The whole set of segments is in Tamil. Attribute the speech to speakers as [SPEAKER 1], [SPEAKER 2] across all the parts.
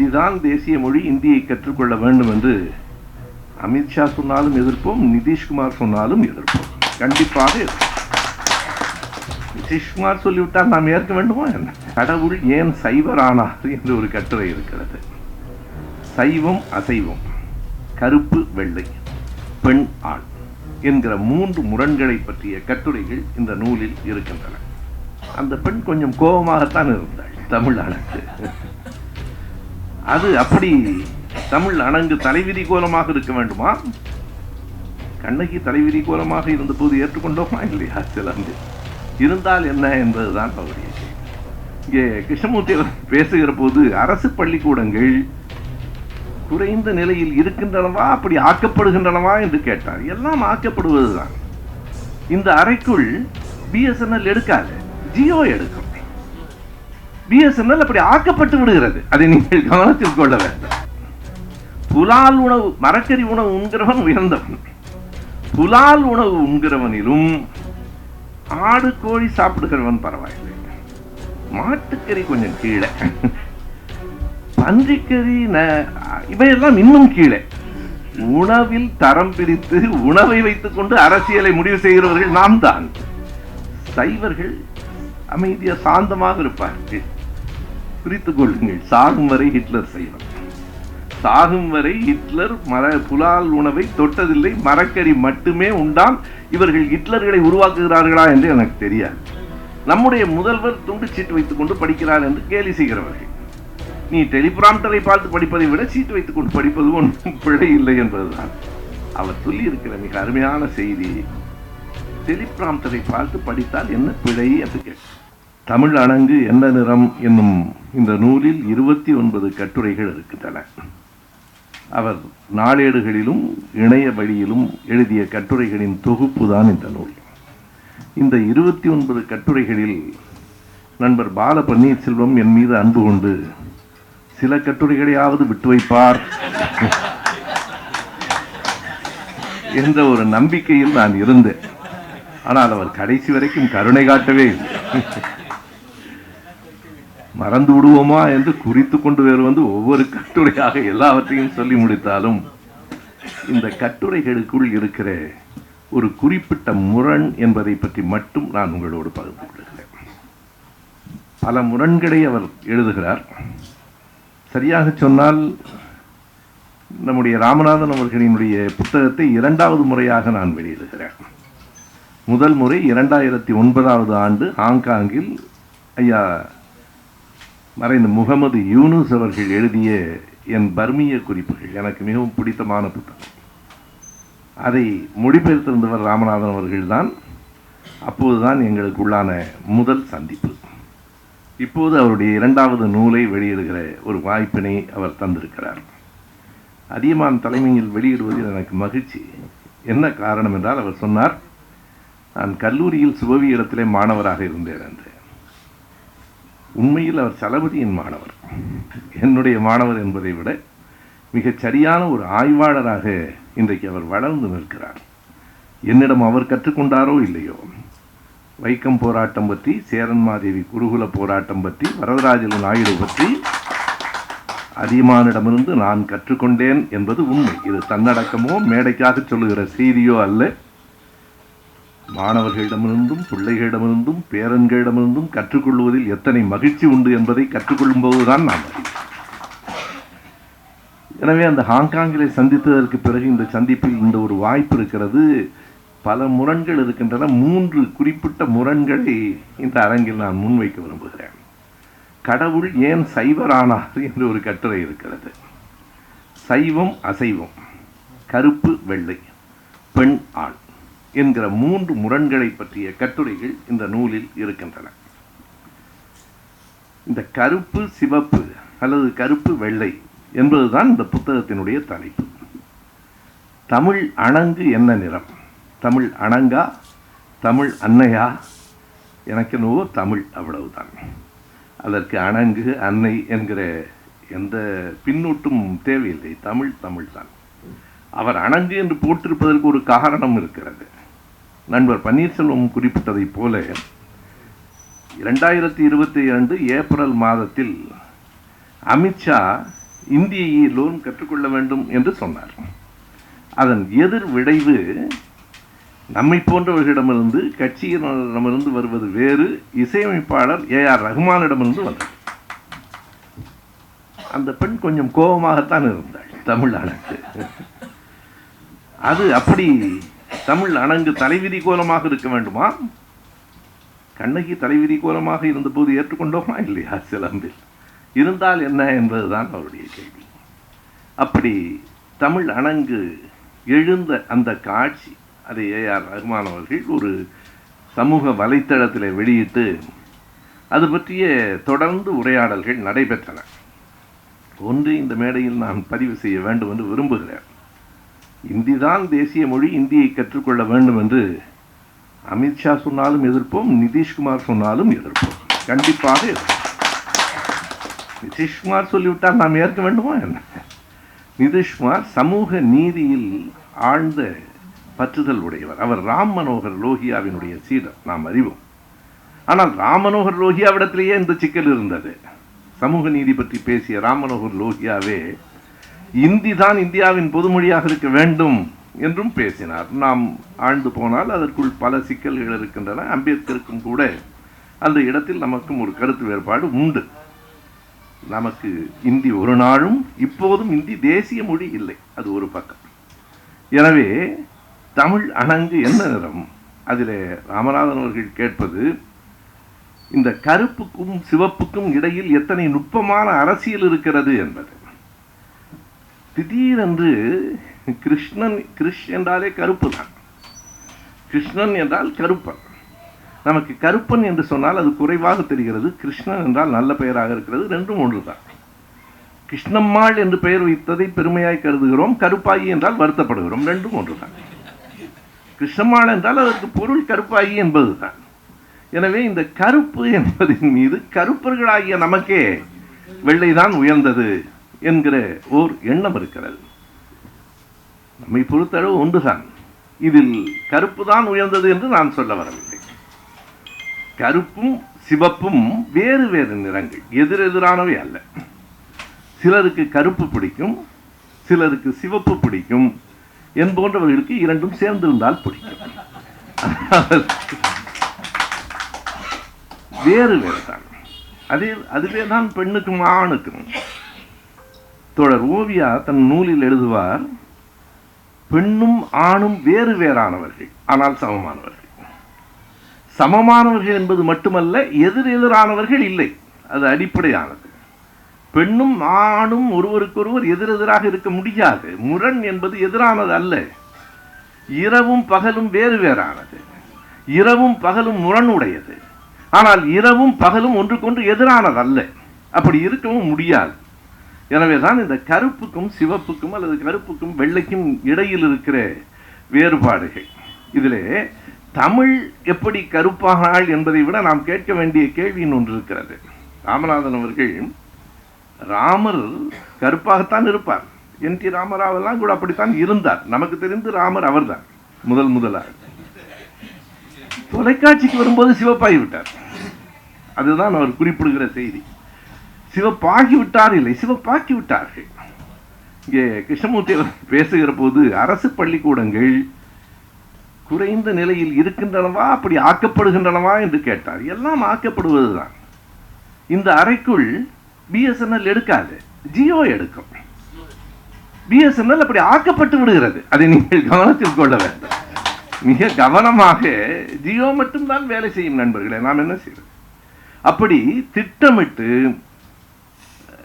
[SPEAKER 1] ஹிந்திதான் தேசிய மொழி இந்தியை கற்றுக்கொள்ள வேண்டும் என்று அமித்ஷா சொன்னாலும் எதிர்ப்போம் நிதிஷ்குமார் சொன்னாலும் எதிர்ப்போம். கண்டிப்பாக நிதிஷ்குமார் சொல்லிவிட்டால் நாம் ஏற்க வேண்டுமா என்ன? கடவுள் ஏன் சைவர் ஆனார் என்று ஒரு கட்டுரை இருக்கிறது. சைவம் அசைவம் கருப்பு வெள்ளை பெண் ஆண் என்கிற மூன்று முரண்களை பற்றிய கட்டுரைகள் இந்த நூலில் இருக்கின்றன. அந்த பெண் கொஞ்சம் கோபமாகத்தான் இருந்தாள் தமிழ் அணங்கு அது அப்படி தமிழ் அணங்கு தலைவிதி கோலமாக இருக்க வேண்டுமா? கண்ணகி தலைவிதி கோலமாக இருந்தபோது ஏற்றுக்கொண்டோமா இல்லையா? சிலந்து இருந்தால் என்ன என்பதுதான் அவருடைய இங்கே கிருஷ்ணமூர்த்தி பேசுகிற போது அரசு பள்ளிக்கூடங்கள் குறைந்த நிலையில் இருக்கின்றனவா? அப்படி ஆக்கப்படுகின்றனவா என்று கேட்டார். எல்லாம் ஆக்கப்படுவதுதான். இந்த அறைக்குள் பிஎஸ்என்எல் எடுக்காது ஜியோ எடுக்கும். பிஎஸ்என்எல் அப்படி ஆக்கப்பட்டு விடுகிறது. அதை நீங்கள் கவனத்தில் கொள்ள வேண்டும். புலால் உணவு மரக்கறி உணவு உண்கிறவன் உயர்ந்தவன். புலால் உணவு உண்கிறவனிலும் ஆடு கோழி சாப்பிடுகிறவன் பரவாயில்லை. மாட்டுக்கறி கொஞ்சம் கீழே. பன்றிக்கறி ந- இவையெல்லாம் இன்னும் கீழே. உணவில் தரம் பிரித்து உணவை வைத்துக் கொண்டு அரசியலை முடிவு செய்கிறவர்கள் நாம் தான். சைவர்கள் அமைதியாக சாந்தமாக இருப்பார்கள். பிரித்துக் கொள்ளுங்கள். சாகும் வரை ஹிட்லர் செய்வார் சாகும் வரை ஹிட்லர் மர புலால் உணவை தொட்டதில்லை மரக்கறி மட்டுமே உண்டாம் இவர்கள் ஹிட்லர்களை உருவாக்குகிறார்களா என்று எனக்கு தெரியாது. நம்முடைய முதல்வர் துண்டு சீட்டு வைத்துக் கொண்டு படிக்கிறார் என்று கேலி செய்கிறவர்கள். நீ டெலிபிராம்டரை பார்த்து படிப்பதை விட சீட்டு வைத்துக் கொண்டு படிப்பது ஒன்றும் பிழை இல்லை என்பதுதான். அவர் சொல்லி இருக்கிற மிக அருமையான செய்தி டெலிபிராம்டரை பார்த்து படித்தால் என்ன பிழை என்று கேட்டார் தமிழ் அணங்கு என்ன நிறம் என்னும் இந்த நூலில் இருபத்தி ஒன்பது கட்டுரைகள் இருக்கின்றன. அவர் நாளேடுகளிலும் இணைய வழியிலும் எழுதிய கட்டுரைகளின் தொகுப்பு தான் இந்த நூல். இந்த இருபத்தி ஒன்பது கட்டுரைகளில் நண்பர் பால பன்னீர்செல்வம் என் மீது அன்பு கொண்டு சில கட்டுரைகளையாவது விட்டு வைப்பார் என்ற ஒரு நம்பிக்கையில் நான் இருந்தேன். ஆனால் அவர் கடைசி வரைக்கும் கருணை காட்டவே இல்லை. மறந்து விடுவோமா என்று குறித்து கொண்டு வேறு வந்து ஒவ்வொரு கட்டுரையாக எல்லாவற்றையும் சொல்லி முடித்தாலும் இந்த கட்டுரைகளுக்குள் இருக்கிற ஒரு குறிப்பிட்ட முரண் என்பதை பற்றி மட்டும் நான் உங்களோடு பகிர்ந்து கொள்கிறேன். பல முரண்களை அவர் எழுதுகிறார். சரியாக சொன்னால் நம்முடைய ராமநாதன் அவர்களினுடைய புத்தகத்தை இரண்டாவது முறையாக நான் வெளியிடுகிறேன். முதல் முறை இரண்டாயிரத்தி ஒன்பதாவது ஆண்டு ஹாங்காங்கில் ஐயா மறைந்த முகமது யூனுஸ் அவர்கள் எழுதிய என் பர்மிய குறிப்புகள் எனக்கு மிகவும் பிடித்தமான புத்தகம். அதை மொழிபெயர்த்திருந்தவர் ராமநாதன் அவர்கள்தான். அப்போதுதான் எங்களுக்கு உள்ளான முதல் சந்திப்பு. இப்போது அவருடைய இரண்டாவது நூலை வெளியிடுகிற ஒரு வாய்ப்பினை அவர் தந்திருக்கிறார். அதியமான் தலைமையில் வெளியிடுவதில் எனக்கு மகிழ்ச்சி. என்ன காரணம் என்றால் அவர் சொன்னார் நான் கல்லூரியில் சுபவியிடத்திலே மாணவராக இருந்தேன் என்று. உண்மையில் அவர் சலபதியின் மாணவர். என்னுடைய மாணவர் என்பதை விட மிகச் சரியான ஒரு ஆய்வாளராக இன்றைக்கு அவர் வளர்ந்து நிற்கிறார். என்னிடம் அவர் கற்றுக்கொண்டாரோ இல்லையோ? வைக்கம் போராட்டம் பற்றி சேரன்மாதேவி குருகுல போராட்டம் பற்றி வரதராஜலு நாயுடு பற்றி அதியமானிடமிருந்து நான் கற்றுக்கொண்டேன் என்பது உண்மை. இது தன்னடக்கமோ மேடைக்காக சொல்லுகிற செய்தியோ அல்ல. மாணவர்களிடமிருந்தும் பிள்ளைகளிடமிருந்தும் பேரன்களிடமிருந்தும் கற்றுக்கொள்வதில் எத்தனை மகிழ்ச்சி உண்டு என்பதை கற்றுக்கொள்ளும் போதுதான் நாம் எனவே அந்த ஹாங்காங்கிலே சந்தித்ததற்கு பிறகு இந்த சந்திப்பில் இந்த ஒரு வாய்ப்பு இருக்கிறது. பல முரண்கள் இருக்கின்றன. மூன்று குறிப்பிட்ட முரண்களை இந்த அரங்கில் நான் முன்வைக்க விரும்புகிறேன். கடவுள் ஏன் சைவரானார் என்று ஒரு கட்டுரை இருக்கிறது. சைவம் அசைவம் கருப்பு வெள்ளை பெண் ஆண். என்கிற மூன்று முரண்களை பற்றிய கட்டுரைகள் இந்த நூலில் இருக்கின்றன. இந்த கருப்பு சிவப்பு அல்லது கருப்பு வெள்ளை என்பதுதான் இந்த புத்தகத்தினுடைய தலைப்பு. தமிழ் அணங்கு என்ன நிறம்? தமிழ் அணங்கா? தமிழ் அன்னையா? எனக்கு என்னவோ தமிழ் அவ்வளவுதான். அதற்கு அணங்கு அன்னை என்கிற எந்த பின்னூட்டும் தேவையில்லை. தமிழ் தமிழ் தான் அவர் அணங்கு என்று போட்டிருப்பதற்கு ஒரு காரணம் இருக்கிறது. நண்பர் பன்னீர்செல்வம் குறிப்பிட்டதைப் போல இரண்டாயிரத்தி இருபத்தி இரண்டு ஏப்ரல் மாதத்தில் அமித்ஷா இந்தியை லோன் கற்றுக்கொள்ள வேண்டும் என்று சொன்னார். அதன் எதிர் விளைவு நம்மை போன்றவர்களிடமிருந்து கட்சியினரிடமிருந்து வருவது வேறு இசையமைப்பாளர் ஏ ஆர் ரஹ்மானிடமிருந்து வந்தது. அந்த பெண் கொஞ்சம் கோபமாகத்தான் இருந்தாள் தமிழ் அது அப்படி தமிழ் அணங்கு தலைவிதி கோலமாக இருக்க வேண்டுமா? கண்ணகி தலைவிதி கோலமாக இருந்தபோது ஏற்றுக்கொண்டோமா இல்லையா சிலம்பில்? இருந்தால் என்ன என்பதுதான் அவருடைய கேள்வி. அப்படி தமிழ் அணங்கு எழுந்த அந்த காட்சி அதை ஏ ஆர் ரஹ்மான் அவர்கள் ஒரு சமூக வலைத்தளத்தில் வெளியிட்டு அது பற்றிய தொடர்ந்து உரையாடல்கள் நடைபெற்றன. ஒன்று இந்த மேடையில் நான் பதிவு செய்ய வேண்டும் என்று விரும்புகிறேன். இந்தி தான் தேசிய மொழி இந்தியை கற்றுக்கொள்ள வேண்டும் என்று அமித்ஷா சொன்னாலும் எதிர்ப்போம் நிதிஷ்குமார் சொன்னாலும் எதிர்ப்போம். கண்டிப்பாக எதிர்ப்போம். நிதிஷ்குமார் சொல்லிவிட்டால் நாம் ஏற்க வேண்டுமா என்ன? நிதிஷ்குமார் சமூக நீதியில் ஆழ்ந்த பற்றுதல் உடையவர். அவர் ராம் மனோகர் லோகியாவினுடைய சீடர். நாம் அறிவோம். ஆனால் ராம் மனோகர் லோகியாவிடத்திலேயே இந்த சிக்கல் இருந்தது. சமூக நீதி பற்றி பேசிய ராம் மனோகர் லோகியாவே இந்தி தான் இந்தியாவின் பொதுமொழியாக இருக்க வேண்டும் என்றும் பேசினார். நாம் ஆழ்ந்து போனால் அதற்குள் பல சிக்கல்கள் இருக்கின்றன. அம்பேத்கருக்கும் கூட அந்த இடத்தில் நமக்கும் ஒரு கருத்து வேறுபாடு உண்டு. நமக்கு இந்தி ஒரு நாளும் இப்போதும் இந்தி தேசிய மொழி இல்லை. அது ஒரு பக்கம். எனவே தமிழ் அணங்கு என்ன நிறம்? அதில் ராமநாதன் அவர்கள் கேட்பது இந்த கருப்புக்கும் சிவப்புக்கும் இடையில் எத்தனை நுட்பமான அரசியல் இருக்கிறது என்பது. திடீரென்று கிருஷ்ணன் கிருஷ் என்றாலே கருப்பு தான் கிருஷ்ணன் என்றால் கருப்பன். நமக்கு கருப்பன் என்று சொன்னால் அது குறைவாக தெரிகிறது. கிருஷ்ணன் என்றால் நல்ல பெயராக இருக்கிறது. ரெண்டும் ஒன்று தான் கிருஷ்ணம்மாள் என்று பெயர் வைத்ததை பெருமையாய் கருதுகிறோம். கருப்பாயி என்றால் வருத்தப்படுகிறோம். ரெண்டும் ஒன்றுதான். கிருஷ்ணம்மாள் என்றால் அதற்கு பொருள் கருப்பாயி என்பதுதான். எனவே இந்த கருப்பு என்பதின் மீது கருப்பர்களாகிய நமக்கே வெள்ளைதான் உயர்ந்தது. என்கிற ஓர் எண்ணம் இருக்கிறது. நம்மை பொறுத்தளவு ஒன்றுதான். இதில் கருப்பு தான் உயர்ந்தது என்று நான் சொல்ல வரவில்லை. கருப்பும் சிவப்பும் வேறு வேறு நிறங்கள் எதிரெதிரானவை அல்ல. சிலருக்கு கருப்பு பிடிக்கும் சிலருக்கு சிவப்பு பிடிக்கும் என்போன்றவர்களுக்கு இரண்டும் சேர்ந்திருந்தால் பிடிக்கும். வேறு வேறு தான் அதே அதுவே தான் பெண்ணுக்கும் ஆணுக்கும். தொடர் ஓவியா தன் நூலில் எழுதுவார் பெண்ணும் ஆணும் வேறு வேறானவர்கள் ஆனால் சமமானவர்கள். சமமானவர்கள் என்பது மட்டுமல்ல எதிர் எதிரானவர்கள் இல்லை அது அடிப்படையானது. பெண்ணும் ஆணும் ஒருவருக்கொருவர் எதிரெதிராக இருக்க முடியாது முரண் என்பது எதிரானது அல்ல. இரவும் பகலும் வேறு வேறானது. இரவும் பகலும் முரணுடையது. ஆனால் இரவும் பகலும் ஒன்றுக்கொன்று எதிரானது அல்ல அப்படி இருக்கவும் முடியாது. எனவே தான் இந்த கருப்புக்கும் சிவப்புக்கும் அல்லது கருப்புக்கும் வெள்ளைக்கும் இடையில் இருக்கிற வேறுபாடுகள். இதிலே தமிழ் எப்படி கருப்பானாள் என்பதை விட நாம் கேட்க வேண்டிய கேள்வியின் ஒன்று இருக்கிறது. ராமநாதன் அவர்கள் ராமர் கருப்பாகத்தான் இருப்பார். என் டி ராமராவெல்லாம் கூட அப்படித்தான் இருந்தார். நமக்கு தெரிந்து ராமர் அவர்தான் முதல் முதலாக தொலைக்காட்சிக்கு வரும்போது சிவப்பாகி விட்டார். அதுதான் அவர் குறிப்பிடுகிற செய்தி. சிவப்பாகி விட்டார் இல்லை சிவப்பாக்கி விட்டார்கள் இங்கே கிருஷ்ணமூர்த்தி அவர் பேசுகிற போது அரசு பள்ளிக்கூடங்கள் குறைந்த நிலையில் இருக்கின்றனவா அப்படி ஆக்கப்படுகின்றனவா என்று கேட்டார். எல்லாம் ஆக்கப்படுவதுதான். இந்த அறைக்குள் பிஎஸ்என்எல் எடுக்காது ஜியோ எடுக்கும். பிஎஸ்என்எல் அப்படி ஆக்கப்பட்டு விடுகிறது. அதை நீங்கள் கவனத்தில் கொள்ள வேண்டும். மிக கவனமாக ஜியோ மட்டும்தான் வேலை செய்யும் நண்பர்களே நாம் என்ன செய்வது? அப்படி திட்டமிட்டு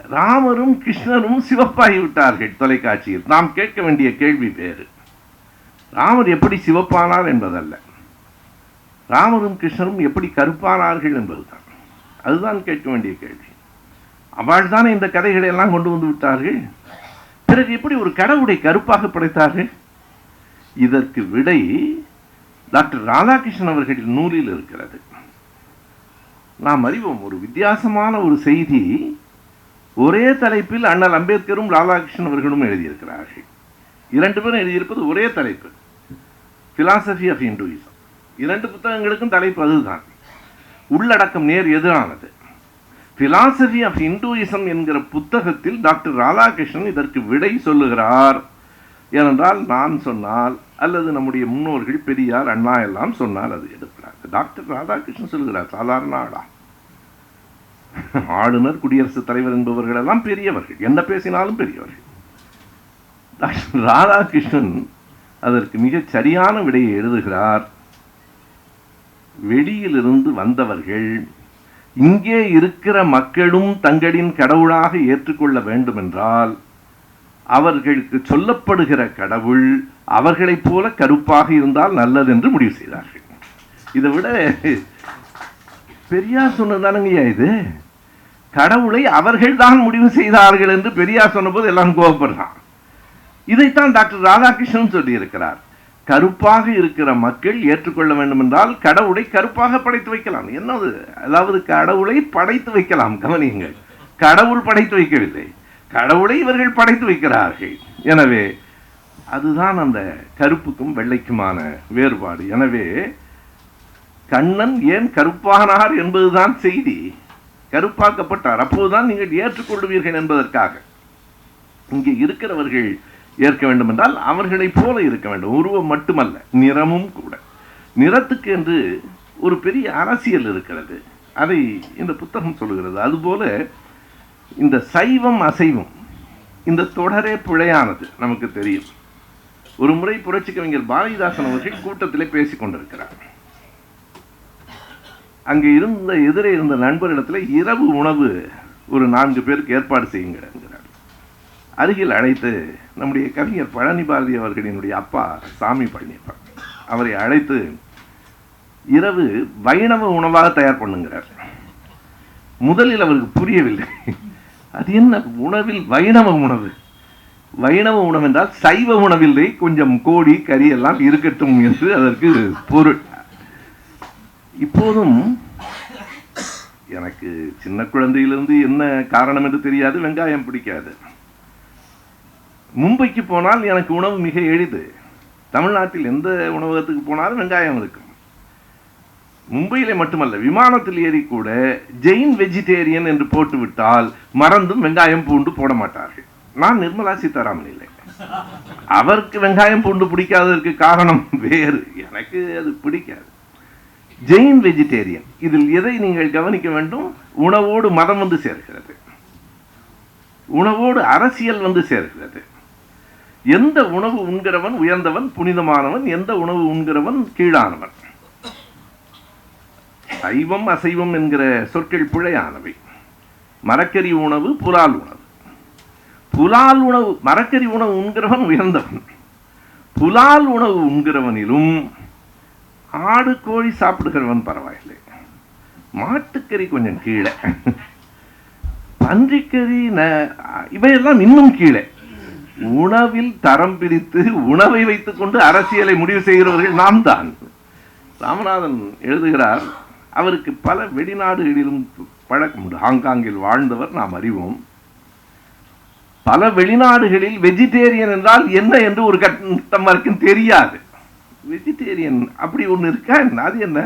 [SPEAKER 1] ராமரும் கிருஷ்ணரும் சிவப்பாகி விட்டார்கள் தொலைக்காட்சியில். நாம் கேட்க வேண்டிய கேள்வி வேறு. ராமர் எப்படி சிவப்பானார் என்பதல்ல. ராமரும் கிருஷ்ணரும் எப்படி கருப்பானார்கள் என்பதுதான். அதுதான் கேட்க வேண்டிய கேள்வி. அவள் தானே இந்த கதைகளை எல்லாம் கொண்டு வந்து விட்டார்கள்? பிறகு எப்படி ஒரு கடவுளை கருப்பாக படைத்தார்கள்? இதற்கு விடை டாக்டர் ராதாகிருஷ்ணன் அவர்களின் நூலில் இருக்கிறது. நாம் அறிவோம் ஒரு வித்தியாசமான ஒரு செய்தி ஒரே தலைப்பில் அண்ணல் அம்பேத்கரும் ராதாகிருஷ்ணன் அவர்களும் எழுதியிருக்கிறார்கள். இரண்டு பேரும் எழுதியிருப்பது ஒரே தலைப்பு. பிலாசபி ஆஃப் இந்துயிசம் இரண்டு புத்தகங்களுக்கும் தலைப்பு அதுதான். உள்ளடக்கம் நேர் எதிரானது. பிலாசபி ஆஃப் இந்துயிசம் என்கிற புத்தகத்தில் டாக்டர் ராதாகிருஷ்ணன் இதற்கு விடை சொல்லுகிறார். ஏனென்றால் நான் சொன்னால் அல்லது நம்முடைய முன்னோர்கள் பெரியார் அண்ணா எல்லாம் சொன்னால் அது எடுக்கிறார் டாக்டர் ராதாகிருஷ்ணன் சொல்லுகிறார் சாதாரண ஆளா? ஆளுநர் குடியரசுத் தலைவர் என்பவர்கள் எல்லாம் பெரியவர்கள். என்ன பேசினாலும் பெரியவர்கள். ராதாகிருஷ்ணன் அதற்கு மிகச் சரியான விடையை எழுதுகிறார். வெளியிலிருந்து வந்தவர்கள் இங்கே இருக்கிற மக்களும் தங்களின் கடவுளாக ஏற்றுக்கொள்ள வேண்டுமென்றால் அவர்களுக்கு சொல்லப்படுகிற கடவுள் அவர்களைப் போல கருப்பாக இருந்தால் நல்லது என்று முடிவு செய்தார்கள். இதை விட பெரியார் சொன்னதானுங்கய்யா இது? கடவுளை அவர்கள்தான் முடிவு செய்தார்கள் என்று பெரியார் சொன்னபோது எல்லாம் கோபப்படுறான். இதைத்தான் டாக்டர் ராதாகிருஷ்ணன் சொல்லியிருக்கிறார். கருப்பாக இருக்கிற மக்கள் ஏற்றுக்கொள்ள வேண்டும் என்றால் கடவுளை கருப்பாக படைத்து வைக்கலாம். என்னது? அதாவது கடவுளை படைத்து வைக்கலாம். கவனியுங்கள். கடவுள் படைத்து வைக்கவில்லை. கடவுளை இவர்கள் படைத்து வைக்கிறார்கள். எனவே அதுதான் அந்த கருப்புக்கும் வெள்ளைக்குமான வேறுபாடு. எனவே கண்ணன் ஏன் கருப்பானார் என்பதுதான் செய்தி. கருப்பாக்கப்பட்டார். அப்போதுதான் நீங்கள் ஏற்றுக்கொள்வீர்கள் என்பதற்காக. இங்கே இருக்கிறவர்கள் ஏற்க வேண்டும் என்றால் அவர்களைப் போல இருக்க வேண்டும். உருவம் மட்டுமல்ல நிறமும் கூட. நிறத்துக்கு என்று ஒரு பெரிய அரசியல் இருக்கிறது. அதை இந்த புத்தகம் சொல்லுகிறது. அதுபோல இந்த சைவம் அசைவம் இந்த தொடரே பிழையானது நமக்கு தெரியும். ஒரு முறை புரட்சி கவிஞர் பாரதிதாசன் அவர்கள் கூட்டத்திலே பேசிக் கொண்டிருக்கிறார். அங்கே இருந்த எதிரே இருந்த நண்பரிடத்துல இரவு உணவு ஒரு நான்கு பேருக்கு ஏற்பாடு செய்யுங்கிறார் அருகில் அழைத்து நம்முடைய கவிஞர் பழனி பாரதி அவர்களினுடைய அப்பா சாமி பழனியப்பா அவரை அழைத்து இரவு வைணவ உணவாக தயார் பண்ணுங்கிறார். முதலில் அவருக்கு புரியவில்லை. அது என்ன? உணவில் வைணவ உணவு. வைணவ உணவு என்றால் சைவ உணவில்லை. கொஞ்சம் கோழி கறி எல்லாம் இருக்கட்டும் என்று அதற்கு பொருள். இப்போதும் எனக்கு சின்ன குழந்தையிலிருந்து என்ன காரணம் என்று தெரியாது வெங்காயம் பிடிக்காது. மும்பைக்கு போனால் எனக்கு உணவு மிக எளிது. தமிழ்நாட்டில் எந்த உணவகத்துக்கு போனாலும் வெங்காயம் இருக்கும். மும்பையில் மட்டுமல்ல விமானத்தில் ஏறி கூட ஜெயின் வெஜிடேரியன் என்று போட்டுவிட்டால் மறந்தும் வெங்காயம் பூண்டு போட மாட்டார்கள். நான் நிர்மலா சீதாராமன் இல்லை அவருக்கு வெங்காயம் பூண்டு பிடிக்காததற்கு காரணம் வேறு. எனக்கு அது பிடிக்காது. ஜெயின் வெஜிடேரியன். இதில் எதை நீங்கள் கவனிக்க வேண்டும்? உணவோடு மதம் வந்து சேர்கிறது. உணவோடு அரசியல் வந்து சேர்கிறது. எந்த உணவு உண்கிறவன் உயர்ந்தவன் புனிதமானவன் எந்த உணவு உண்கிறவன் கீழானவன்? சைவம் அசைவம் என்கிற சொற்கள் பிழையானவை. மரக்கறி உணவு புலால் உணவு. புலால் உணவு மரக்கறி உணவு உண்கிறவன் உயர்ந்தவன். புலால் உணவு உண்கிறவனிலும் ஆடு கோழி சாப்பிடுகிறவன் பரவாயில்லை. மாட்டுக்கறி கொஞ்சம் கீழே. பன்றிக்கறி ந- இவையெல்லாம் இன்னும் கீழே. உணவில் தரம் பிரித்து உணவை வைத்துக்கொண்டு அரசியலை முடிவு செய்கிறவர்கள் நாம் தான். ராமநாதன் எழுதுகிறார் அவருக்கு பல வெளிநாடுகளிலும் பழக்கம் உண்டு. ஹாங்காங்கில் வாழ்ந்தவர் நாம் அறிவோம். பல வெளிநாடுகளில் வெஜிடேரியன் என்றால் என்ன என்று ஒரு கட்டம் வரைக்கும் தெரியாது. வெஜிடேரியன் அப்படி ஒன்று இருக்கா என்ன? அது என்ன?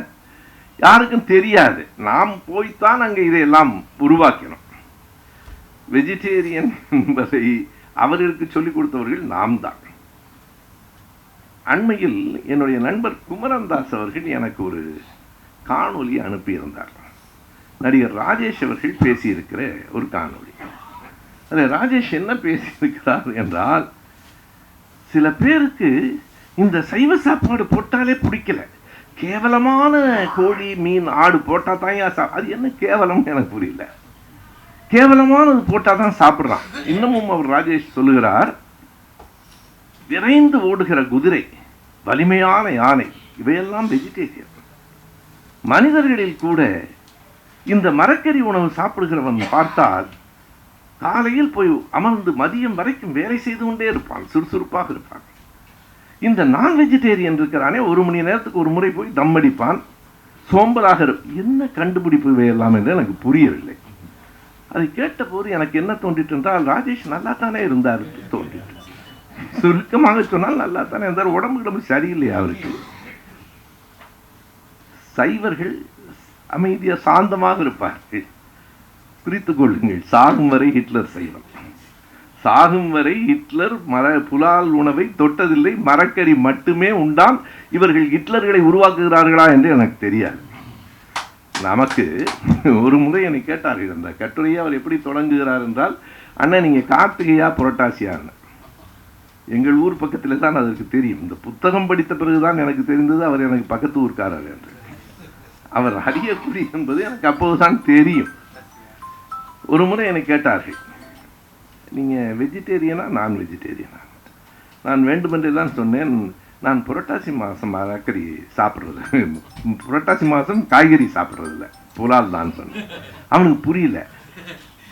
[SPEAKER 1] யாருக்கும் தெரியாது. நாம் போய்த்தான் அங்கே இதையெல்லாம் உருவாக்கினோம். வெஜிடேரியன் என்பதை அவர்களுக்கு சொல்லிக் கொடுத்தவர்கள் நாம் தான் அண்மையில் என்னுடைய நண்பர் குமரன்தாஸ் அவர்கள் எனக்கு ஒரு காணொலி அனுப்பியிருந்தார். நடிகர் ராஜேஷ் அவர்கள் பேசியிருக்கிற ஒரு காணொலி அதில் ராஜேஷ் என்ன பேசியிருக்கிறார் என்றால் சில பேருக்கு இந்த சைவ சாப்பாடு போட்டாலே பிடிக்கல. கேவலமான கோழி மீன் ஆடு போட்டால் தான் ஏன் சா- அது என்ன கேவலம் எனக்கு புரியல. கேவலமானது போட்டால் தான் சாப்பிட்றான். இன்னமும் அவர் ராஜேஷ் சொல்லுகிறார் விரைந்து ஓடுகிற குதிரை வலிமையான யானை இவையெல்லாம் வெஜிடேரியன் மனிதர்களில் கூட இந்த மரக்கறி உணவு சாப்பிடுகிறவன் பார்த்தால் காலையில் போய் அமர்ந்து மதியம் வரைக்கும் வேலை செய்து கொண்டே இருப்பான் சுறுசுறுப்பாக இருப்பான். இந்த நான் வெஜிடேரியன் இருக்கிறானே ஒரு மணி நேரத்துக்கு ஒரு முறை போய் தம் அடிப்பான் சோம்பலாக இருக்கும் என்ன கண்டுபிடிப்பு இவையெல்லாம் என்று எனக்கு புரியவில்லை. அதை கேட்டபோது எனக்கு என்ன தோன்றிட்டு என்றால் ராஜேஷ் நல்லா தானே இருந்தார் தோன்றிட்டு. சுருக்கமாக சொன்னால் நல்லா தானே இருந்தார் உடம்பு உடம்பு சரியில்லையா அவருக்கு? சைவர்கள் அமைதியாக சாந்தமாக இருப்பார்கள். குறித்துக் கொள்ளுங்கள் சாகும் வரை ஹிட்லர் செய்யலாம் சாகும் வரை ஹிட்லர் மர புலால் உணவை தொட்டதில்லை மரக்கறி மட்டுமே உண்டான் இவர்கள் ஹிட்லர்களை உருவாக்குகிறார்களா என்று எனக்கு தெரியாது. நமக்கு ஒரு முறை என்னை கேட்டார்கள் அந்த கட்டுரையை அவர் எப்படி தொடங்குகிறார் என்றால் அண்ணன் நீங்கள் கார்த்திகையா புரட்டாசியான்னு எங்கள் ஊர் பக்கத்தில் தான் அதற்கு தெரியும். இந்த புத்தகம் படித்த பிறகுதான் எனக்கு தெரிந்தது அவர் எனக்கு பக்கத்து ஊர்க்காரர் என்று. அவர் அறியக்கூடிய என்பது எனக்கு அப்போதுதான் தெரியும். ஒரு முறை என்னை கேட்டார்கள் நீங்கள் வெஜிடேரியனா நான் வெஜிடேரியனா நான் வேண்டுமென்றே தான் சொன்னேன். நான் புரட்டாசி மாதம் அக்கறி சாப்பிட்றது. புரட்டாசி மாதம் காய்கறி சாப்பிட்றது இல்லை புலால் தான் சொன்னேன். அவனுக்கு புரியல.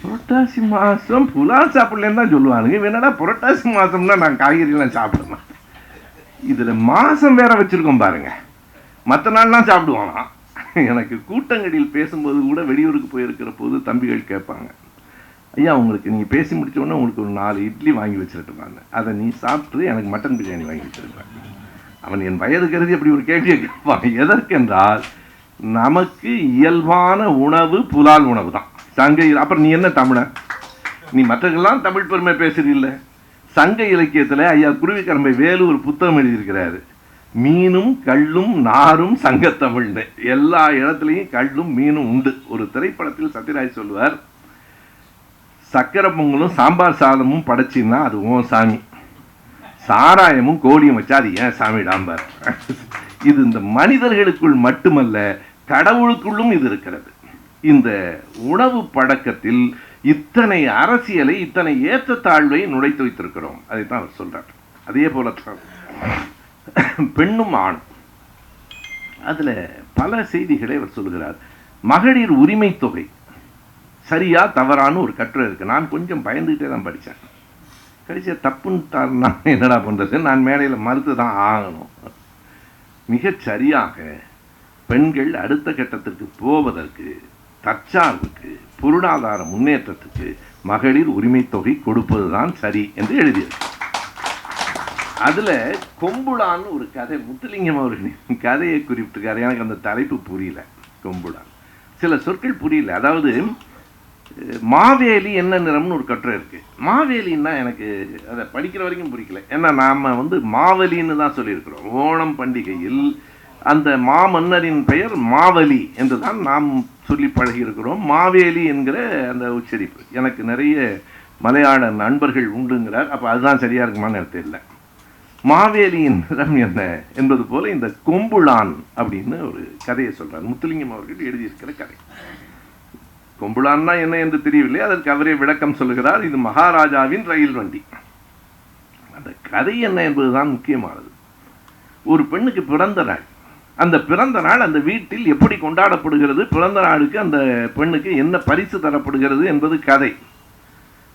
[SPEAKER 1] புரட்டாசி மாதம் புலால் சாப்பிட்லன்னு தான் சொல்லுவானுங்க. என்னடா புரட்டாசி மாதம்னா நான் காய்கறிலாம் சாப்பிட மாட்டேன் இதில் மாதம் வேற வச்சுருக்கோம் பாருங்க. மற்ற நாள்லாம் சாப்பிடுவானா எனக்கு கூட்டங்கடியில் பேசும்போது கூட வெளியூருக்கு போயிருக்கிற போது தம்பிகள் கேட்பாங்க. ஐயா உங்களுக்கு நீங்கள் பேசி முடிச்ச உடனே உங்களுக்கு ஒரு நாலு இட்லி வாங்கி வச்சிருட்டுமான்னு அதை நீ சாப்பிட்டு எனக்கு மட்டன் பிரியாணி வாங்கி வச்சுருக்கேன் அவன் என் வயது கருதி அப்படி ஒரு கேள்வியை கேட்பான். எதற்கென்றால் நமக்கு இயல்பான உணவு புலால் உணவு தான். சங்க அப்புறம் நீ என்ன தமிழன் நீ மற்றவர்கள்லாம் தமிழ் பெருமை பேசுறீல்ல. சங்க இலக்கியத்தில் ஐயா குருவிக்கரம்பை வேலு ஒரு புத்தகம் எழுதியிருக்கிறாரு. மீனும் கள்ளும் நாரும் சங்கத்தமிழ்னு. எல்லா இடத்துலையும் கள்ளும் மீனும் உண்டு. ஒரு திரைப்படத்தில் சத்யராஜ் சொல்லுவார் சக்கரை பொங்கலும் சாம்பார் சாதமும் படைச்சின்னா அது உன் சாமி. சாராயமும் கோழியும் வச்சா அது ஏன் சாமி டாம்பார். இது இந்த மனிதர்களுக்குள் மட்டுமல்ல கடவுளுக்குள்ளும் இது இருக்கிறது. இந்த உணவு பழக்கத்தில் இத்தனை அரசியலை இத்தனை ஏற்றத்தாழ்வை நுழைத்து வைத்திருக்கிறோம். அதைத்தான் அவர் சொல்றார். அதே போல பெண்ணும் ஆண் அதுல பல செய்திகளை அவர் சொல்கிறார். மகளிர் உரிமை தொகை சரியா தவறான்னு ஒரு கட்டுரை இருக்குது நான் கொஞ்சம் பயந்துகிட்டே தான் படித்தேன். கடைசியா தப்புன்னு நான் என்னடா பண்ணுறது நான் மேடையில் மறுத்து தான் ஆகணும். மிகச் சரியாக பெண்கள் அடுத்த கட்டத்திற்கு போவதற்கு தற்சார்புக்கு பொருளாதார முன்னேற்றத்துக்கு மகளிர் உரிமை தொகை கொடுப்பதுதான் சரி என்று எழுதியது அதில் கொம்புளான்னு ஒரு கதை முத்துலிங்கம் அவர்களின் கதையை குறிப்பிட்டிருக்காரு. எனக்கு அந்த தலைப்பு புரியல கொம்புலான் சில சொற்கள் புரியல. அதாவது மாவேலி என்ன நிறம்னு ஒரு கட்டுரை இருக்குது மாவேலின்னா எனக்கு அதை படிக்கிற வரைக்கும் பிடிக்கல ஏன்னா நாம் வந்து மாவலின்னு தான் சொல்லியிருக்கிறோம். ஓணம் பண்டிகையில் அந்த மாமன்னரின் பெயர் மாவலி என்று தான் நாம் சொல்லி பழகியிருக்கிறோம். மாவேலி என்கிற அந்த உச்சரிப்பு. எனக்கு நிறைய மலையாள நண்பர்கள் உண்டுங்கிறார். அப்போ அதுதான் சரியாக இருக்குமான்னு எனக்கு தெரியல. மாவேலியின் நிறம் என்ன என்பது போல இந்த கொம்புளான் அப்படின்னு ஒரு கதையை சொல்கிறார் முத்துலிங்கம் அவர்கள் எழுதியிருக்கிற கதை. கொம்புளான்னா என்ன என்று தெரியவில்லை. அதற்கு அவரே விளக்கம் சொல்லுகிறார் இது மகாராஜாவின் ரயில் வண்டி. அந்த கதை என்ன என்பதுதான் முக்கியமானது. ஒரு பெண்ணுக்கு பிறந்த நாள். அந்த பிறந்த நாள் அந்த வீட்டில் எப்படி கொண்டாடப்படுகிறது பிறந்த நாளுக்கு அந்த பெண்ணுக்கு என்ன பரிசு தரப்படுகிறது என்பது கதை.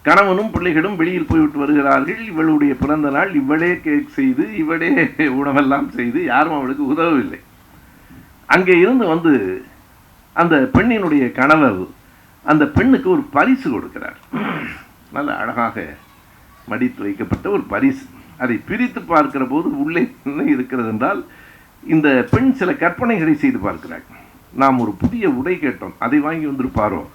[SPEAKER 1] கணவனும் பிள்ளைகளும் வெளியில் போய்விட்டு வருகிறார்கள். இவளுடைய பிறந்த நாள் இவளே கேக் செய்து இவளே உணவெல்லாம் செய்து யாரும் அவளுக்கு உதவவில்லை. அங்கே இருந்து வந்து அந்த பெண்ணினுடைய கணவர் அந்த பெண்ணுக்கு ஒரு பரிசு கொடுக்கிறார். நல்ல அழகாக மடித்து வைக்கப்பட்ட ஒரு பரிசு. அதை பிரித்து பார்க்கிற போது உள்ளே என்ன இருக்கிறது என்றால் இந்த பெண் சில கற்பனைகளை செய்து பார்க்கிறாள். நாம் ஒரு புதிய உடை கேட்டோம். அதை வாங்கி வந்திருப்பாரோ?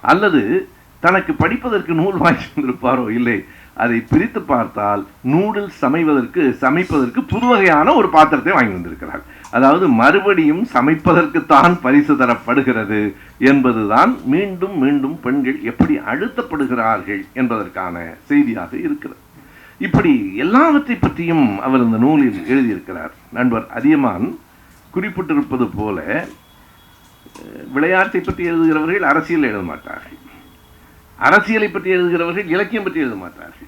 [SPEAKER 1] அல்லது தனக்கு படிப்பதற்கு நூல் வாங்கி வந்திருப்பாரோ? இல்லை. அதை பிரித்து பார்த்தால் நூடுல்ஸ் சமைவதற்கு சமைப்பதற்கு புதுவகையான ஒரு பாத்திரத்தை வாங்கி வந்திருக்கிறார். அதாவது மறுபடியும் சமைப்பதற்குத்தான் பரிசு தரப்படுகிறது என்பதுதான் மீண்டும் மீண்டும் பெண்கள் எப்படி அழுத்தப்படுகிறார்கள் என்பதற்கான செய்தியாக இருக்கிறது. இப்படி எல்லாவற்றை பற்றியும் அவர் இந்த நூலில் எழுதியிருக்கிறார். நண்பர் அதியமான் குறிப்பிட்டிருப்பது போல விளையாட்டை பற்றி எழுதுகிறவர்கள் அரசியல் எழுத மாட்டார்கள் அரசியலை பற்றி எழுதுகிறவர்கள் இலக்கியம் பற்றி எழுத மாட்டார்கள்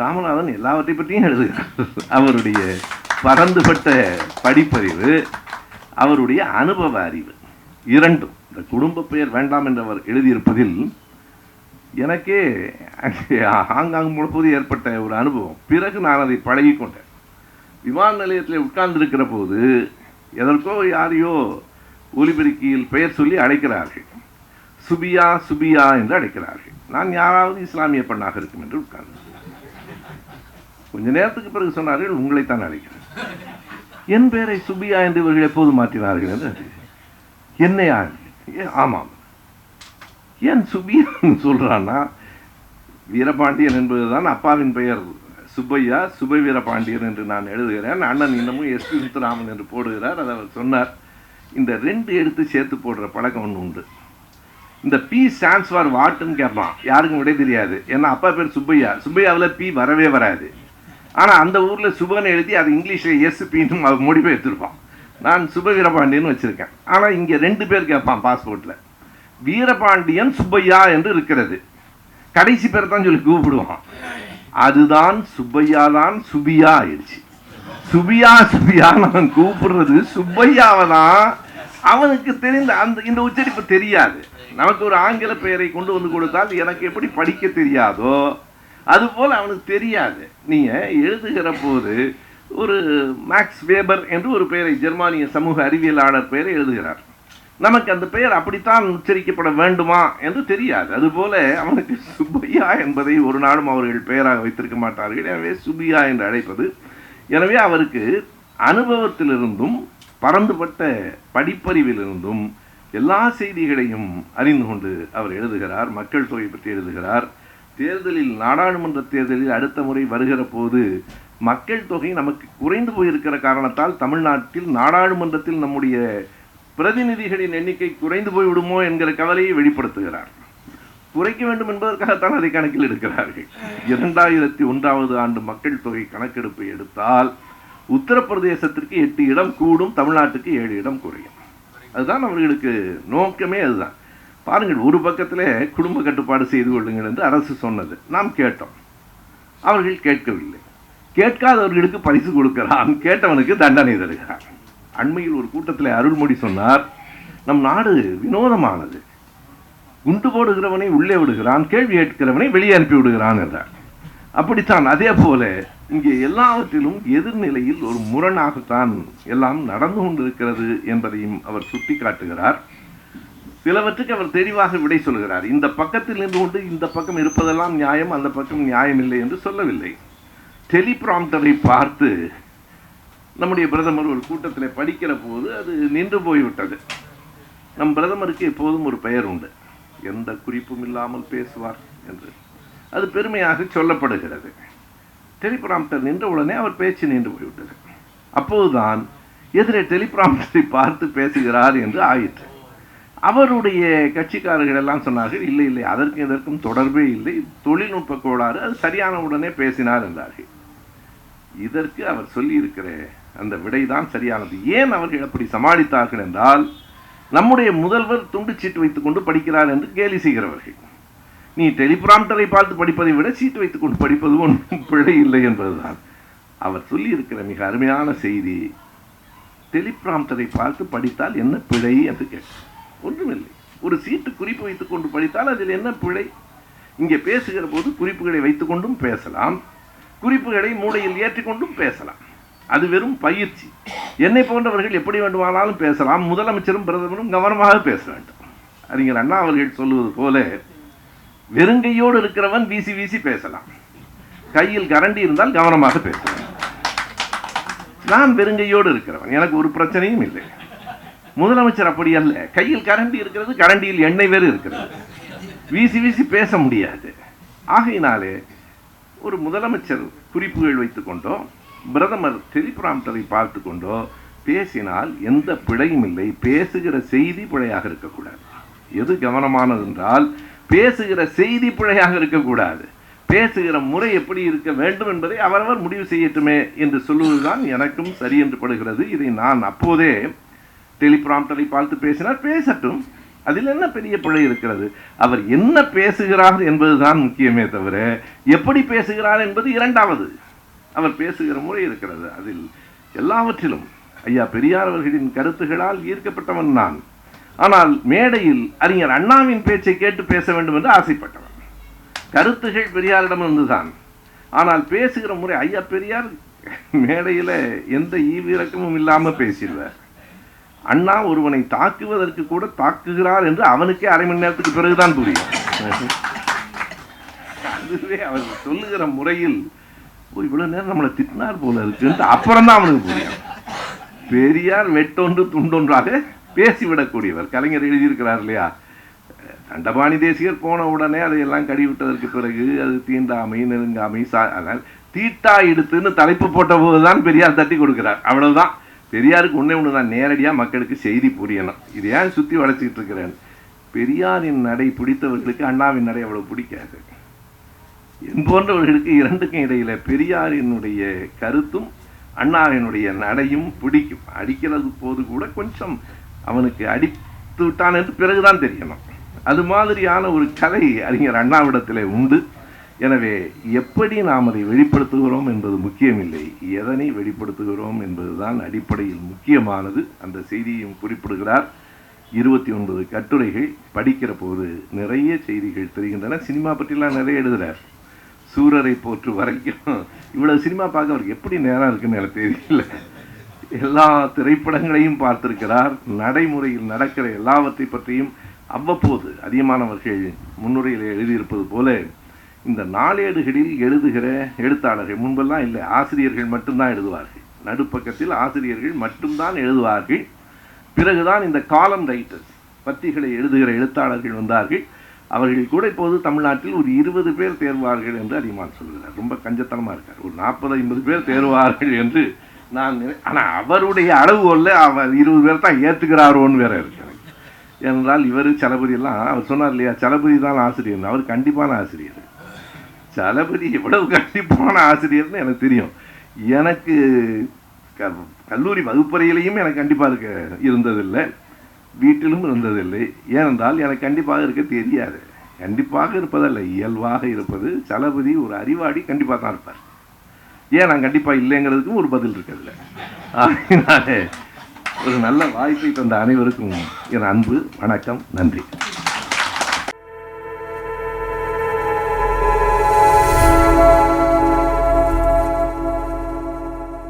[SPEAKER 1] ராமநாதன் எல்லாவற்றை பற்றியும் எழுதுகிறார். அவருடைய பரந்துபட்ட படிப்பறிவு அவருடைய அனுபவ அறிவு இரண்டும். இந்த குடும்ப பெயர் வேண்டாம் என்றவர் எழுதியிருப்பதில் எனக்கே ஹாங்காங் முழுப்போது ஏற்பட்ட ஒரு அனுபவம். பிறகு நான் அதை பழகி கொண்டேன். விமான நிலையத்தில் உட்கார்ந்திருக்கிற போது எதற்கோ யாரையோ ஒலிபெருக்கியில் பெயர் சொல்லி அழைக்கிறார்கள். சுபியா சுபியா என்று அழைக்கிறார்கள். நான் யாராவது இஸ்லாமிய பெண்ணாக இருக்கும் என்று உட்கார்ந்தேன். கொஞ்ச நேரத்துக்கு பிறகு சொன்னார்கள் உங்களைத்தான் அழைக்கிறேன். என் பெயரை சுபியா என்று இவர்கள் எப்போது மாற்றினார்கள் என்று என்னை ஏ, ஆமாம். ஏன் சுபியான்னு சொல்றான்னா வீரபாண்டியன் என்பதுதான் அப்பாவின் பெயர். சுப்பையா சுப வீரபாண்டியன் என்று நான் எழுதுகிறேன். அண்ணன் இன்னமும் எஸ் பி முத்துராமன் என்று போடுகிறார். அதை அவர் சொன்னார். இந்த ரெண்டு எடுத்து சேர்த்து போடுற பழக்கம் ஒன்று உண்டு. இந்த பி ஸ்டாண்ட்ஸ் ஃபார் வாட்டுன்னு கேட்பான். யாருக்கும் விட தெரியாது. ஏன்னா அப்பா பேர் சுப்பையா. சுப்பையாவில் பி வரவே வராது. ஆனால் அந்த ஊரில் சுபன்னு எழுதி அது இங்கிலீஷில் எஸ்பின்னு அது அவன் மொழி எடுத்திருப்பான். நான் சுப வீரபாண்டியன் வச்சுருக்கேன். ஆனால் இங்கே ரெண்டு பேர் கேட்பான் பாஸ்போர்ட்டில் வீரபாண்டியன் சுப்பையா என்று இருக்கிறது. கடைசி பேர் தான் சொல்லி கூப்பிடுவான். அதுதான் சுப்பையா தான் சுபியா ஆயிடுச்சு. சுபியா சுபியான்னு அவன் கூப்பிடுறது சுப்பையாவை தான். அவனுக்கு தெரிந்த அந்த இந்த உச்சரிப்பு தெரியாது. நமக்கு ஒரு ஆங்கில பெயரை கொண்டு வந்து கொடுத்தால் எனக்கு எப்படி படிக்க தெரியாதோ அதுபோல் அவனுக்கு தெரியாது. நீங்கள் எழுதுகிற போது ஒரு மேக்ஸ் வேபர் என்று ஒரு பெயரை ஜெர்மானிய சமூக அறிவியலாளர் பெயரை எழுதுகிறார். நமக்கு அந்த பெயர் அப்படித்தான் உச்சரிக்கப்பட வேண்டுமா என்று தெரியாது. அதுபோல அவனுக்கு சுப்பையா என்பதை ஒரு நாளும் அவர்கள் பெயராக வைத்திருக்க மாட்டார்கள். எனவே சுபியா என்று அழைப்பது. எனவே அவருக்கு அனுபவத்திலிருந்தும் பறந்துபட்ட படிப்பறிவிலிருந்தும் எல்லா செய்திகளையும் அறிந்து கொண்டு அவர் எழுதுகிறார். மக்கள் தொகை பற்றி எழுதுகிறார். தேர்தலில் நாடாளுமன்ற தேர்தலில் அடுத்த முறை வருகிற போது மக்கள் தொகை நமக்கு குறைந்து போயிருக்கிற காரணத்தால் தமிழ்நாட்டில் நாடாளுமன்றத்தில் நம்முடைய பிரதிநிதிகளின் எண்ணிக்கை குறைந்து போய்விடுமோ என்கிற கவலையை வெளிப்படுத்துகிறார். குறைக்க வேண்டும் என்பதற்காகத்தான் அதை கணக்கில் எடுக்கிறார்கள். இரண்டாயிரத்தி ஒன்றாவது ஆண்டு மக்கள் தொகை கணக்கெடுப்பை எடுத்தால் உத்தரப்பிரதேசத்திற்கு எட்டு இடம் கூடும் தமிழ்நாட்டுக்கு ஏழு இடம் குறையும். அதுதான் அவர்களுக்கு நோக்கமே அதுதான். பாருங்கள் ஒரு பக்கத்தில் குடும்ப கட்டுப்பாடு செய்து கொள்ளுங்கள் என்று அரசு சொன்னது. நாம் கேட்டோம். அவர்கள் கேட்கவில்லை. கேட்காதவர்களுக்கு பரிசு கொடுக்கிறான். கேட்டவனுக்கு தண்டனை தருகிறான். அண்மையில் ஒரு கூட்டத்தில் அருள்மொழி சொன்னார் நம் நாடு வினோதமானது. குண்டு போடுகிறவனை உள்ளே விடுகிறான் கேள்வி கேட்கிறவனை வெளியே அனுப்பி விடுகிறான் என்றார். அப்படித்தான் அதே போல இங்கே எல்லாவற்றிலும் எதிர்நிலையில் ஒரு முரணாகத்தான் எல்லாம் நடந்து கொண்டிருக்கிறது என்பதையும் அவர் சுட்டி காட்டுகிறார் சிலவற்றுக்கு அவர் தெளிவாக விடை சொல்கிறார். இந்த பக்கத்தில் நின்று கொண்டு இந்த பக்கம் இருப்பதெல்லாம் நியாயம் அந்த பக்கம் நியாயம் இல்லை என்று சொல்லவில்லை. டெலிபிராம்டரை பார்த்து நம்முடைய பிரதமர் ஒரு கூட்டத்தில் படிக்கிற போது அது நின்று போய்விட்டது. நம் பிரதமருக்கு எப்போதும் ஒரு பெயர் உண்டு. எந்த குறிப்பும் இல்லாமல் பேசுவார் என்று. அது பெருமையாக சொல்லப்படுகிறது. டெலிபிராம்டர் நின்ற உடனே அவர் பேச்சு நின்று போய்விட்டது. அப்போதுதான் எதிரே டெலிபிராம்டரை பார்த்து பேசுகிறார் என்று ஆயிற்று. அவருடைய கட்சிக்காரர்கள் எல்லாம் சொன்னார்கள் இல்லை இல்லை அதற்கு இதற்கும் தொடர்பே இல்லை. தொழில்நுட்ப கோளாறு அது சரியான உடனே பேசினார் என்றார்கள். இதற்கு அவர் சொல்லியிருக்கிற அந்த விடைதான் சரியானது. ஏன் அவர்கள் அப்படி சமாளித்தார்கள் என்றால் நம்முடைய முதல்வர் துண்டு சீட்டு வைத்துக் கொண்டு படிக்கிறார் என்று கேலி செய்கிறவர்கள். நீ டெலிபிராம்டரை பார்த்து படிப்பதை விட சீட்டு வைத்துக் கொண்டு படிப்பது ஒன்றும் பிழை இல்லை என்பதுதான். அவர் சொல்லியிருக்கிற மிக அருமையான செய்தி டெலிபிராம்டரை பார்த்து படித்தால் என்ன பிழை? என்று கேட்டார். ஒன்றுமில்லை. ஒரு சீட்டு குறிப்பு வைத்துக் கொண்டு படித்தால் அதில் என்ன பிழை? இங்கே பேசுகிற போது குறிப்புகளை வைத்துக்கொண்டும் பேசலாம். குறிப்புகளை மூளையில் ஏற்றிக்கொண்டும் பேசலாம். அது வெறும் பயிற்சி. என்னை போன்றவர்கள் எப்படி வேண்டுமானாலும் பேசலாம். முதலமைச்சரும் பிரதமரும் கவனமாக பேச வேண்டும். அறிஞர் அண்ணா அவர்கள் சொல்லுவது போல வெறுங்கையோடு இருக்கிறவன் வீசி வீசி பேசலாம். கையில் கரண்டி இருந்தால் கவனமாக பேசலாம் நான் வெறுங்கையோடு இருக்கிறவன். எனக்கு ஒரு பிரச்சனையும் இல்லை. முதலமைச்சர் அப்படி அல்ல. கையில் கரண்டி இருக்கிறது கரண்டியில் எண்ணெய் வேறு இருக்கிறது. வீசி வீசி பேச முடியாது. ஆகையினாலே ஒரு முதலமைச்சர் குறிப்புகள் வைத்துக்கொண்டோ பிரதமர் டெலிபிராம்டரை பார்த்து கொண்டோ பேசினால் எந்த பிழையும் இல்லை. பேசுகிற செய்தி பிழையாக இருக்கக்கூடாது. எது கவனமானது என்றால் பேசுகிற செய்தி பிழையாக இருக்கக்கூடாது. பேசுகிற முறை எப்படி இருக்க வேண்டும் என்பதை அவரவர் முடிவு செய்யட்டுமே என்று சொல்லுவதுதான் எனக்கும் சரி என்று படுகிறது. இதை நான் அப்போதே டெலிபிராம்டரை பார்த்து பேசினார். பேசட்டும். அதில் என்ன பெரிய பிழை இருக்கிறது? அவர் என்ன பேசுகிறார் என்பதுதான் முக்கியமே தவிர எப்படி பேசுகிறார் என்பது இரண்டாவது. அவர் பேசுகிற முறை இருக்கிறது. அதில் எல்லாவற்றிலும் ஐயா பெரியார் அவர்களின் கருத்துகளால் ஈர்க்கப்பட்டவன் நான். ஆனால் மேடையில் அறிஞர் அண்ணாவின் பேச்சை கேட்டு பேச வேண்டும் என்று ஆசைப்பட்டவன். கருத்துகள் பெரியாரிடமிருந்துதான் ஆனால் பேசுகிற முறை ஐயா பெரியார் மேடையில் எந்த ஈவிரக்கமும் இல்லாமல் பேசிடுவார் அண்ணா ஒருவனை தாக்குவதற்கு கூட தாக்குகிறார் என்று அவனுக்கே அரை மணி நேரத்துக்கு பிறகுதான் புரியும். அதுவே அவர் சொல்லுகிற முறையில் "ஓ, இவ்வளவு நேரம் நம்மளை திட்டினார் போல இருக்குன்ட்டு அப்புறம் தான் அவனுக்கு புரியும். பெரியார் வெட்டொன்று துண்டொன்றாக பேசிவிடக்கூடியவர். கலைஞர் எழுதியிருக்கிறார் இல்லையா? தண்டபாணி தேசியர் போன உடனே அதையெல்லாம் கடிவிட்டதற்கு பிறகு அது தீண்டாமை நெருங்காமை சா அதனால் தீட்டா எடுத்துன்னு தலைப்பு போட்ட போதுதான் பெரியார் தட்டி கொடுக்கிறார். அவ்வளவுதான். பெரியாருக்கு ஒன்றே ஒன்று தான் நேரடியாக மக்களுக்கு செய்தி புரியணும். இது ஏன் சுற்றி வளைச்சிக்கிட்டு இருக்கிறேன்? பெரியாரின் நடை பிடித்தவர்களுக்கு அண்ணாவின் நடை அவ்வளவு பிடிக்காது. என் போன்றவர்களுக்கு இரண்டுக்கும் இடையில பெரியாரினுடைய கருத்தும் அண்ணாவினுடைய நடையும் பிடிக்கும். அடிக்கிறது போது கூட கொஞ்சம் அவனுக்கு அடித்து விட்டான் என்று பிறகுதான் தெரியணும். அது மாதிரியான ஒரு கலை அறிஞர் அண்ணாவிடத்திலே உண்டு. எனவே எப்படி நாம் அதை வெளிப்படுத்துகிறோம் என்பது முக்கியமில்லை. எதனை வெளிப்படுத்துகிறோம் என்பதுதான் அடிப்படையில் முக்கியமானது. அந்த செய்தியையும் குறிப்பிடுகிறார். இருபத்தி ஒன்பது கட்டுரைகள் படிக்கிற போது நிறைய செய்திகள் தெரிகின்றன. சினிமா பற்றிலாம் நிறைய எழுதுறார். சூரரை போற்று வரைக்கும். இவ்வளோ சினிமா பார்க்க அவருக்கு எப்படி நேரம் இருக்குன்னு எனக்கு தெரியல. எல்லா திரைப்படங்களையும் பார்த்திருக்கிறார். நடைமுறையில் நடக்கிற எல்லாவற்றை பற்றியும் அவ்வப்போது அதிகமானவர்கள் முன்னுரையில் எழுதியிருப்பது போல இந்த நாளேடுகளில் எழுதுகிற எழுத்தாளர்கள் முன்பெல்லாம் இல்லை ஆசிரியர்கள் மட்டும்தான் எழுதுவார்கள். நடுப்பக்கத்தில் ஆசிரியர்கள் மட்டும்தான் எழுதுவார்கள். பிறகுதான் இந்த காலம் ரைட்டர்ஸ் பத்திகளை எழுதுகிற எழுத்தாளர்கள் வந்தார்கள். அவர்கள் கூட இப்போது தமிழ்நாட்டில் ஒரு இருபது பேர் தேர்வார்கள் என்று அதிகமாக சொல்கிறார். ரொம்ப கஞ்சத்தனமாக இருக்கார். ஒரு நாற்பது ஐம்பது பேர் தேர்வார்கள் என்று நான் நினை- அவருடைய அளவுகோல்ல அவர் இருபது பேர் தான் ஏற்றுக்கிறாரோன்னு வேற இருக்கு ஏனென்றால் இவர் சலபதி எல்லாம் அவர் சொன்னார் இல்லையா சலபதி தான் ஆசிரியர். அவர் கண்டிப்பான ஆசிரியர். சலபதி எவ்வளவு கண்டிப்பான ஆசிரியர்னு எனக்கு தெரியும். எனக்கு க- கல்லூரி வகுப்பறையிலையும் எனக்கு கண்டிப்பாக இருக்க இருந்ததில்லை. வீட்டிலும் இருந்ததில்லை. ஏனென்றால் எனக்கு கண்டிப்பாக இருக்க தெரியாது. கண்டிப்பாக இருப்பதல்ல. இயல்பாக இருப்பது சலபதி ஒரு அறிவாடி கண்டிப்பாக தான் இருப்பார். ஏன் நான் கண்டிப்பாக இல்லைங்கிறதுக்கும் ஒரு பதில் இருக்கிறதுல அதனால ஒரு நல்ல வாய்ப்பை தந்த அனைவருக்கும் என் அன்பு வணக்கம் நன்றி.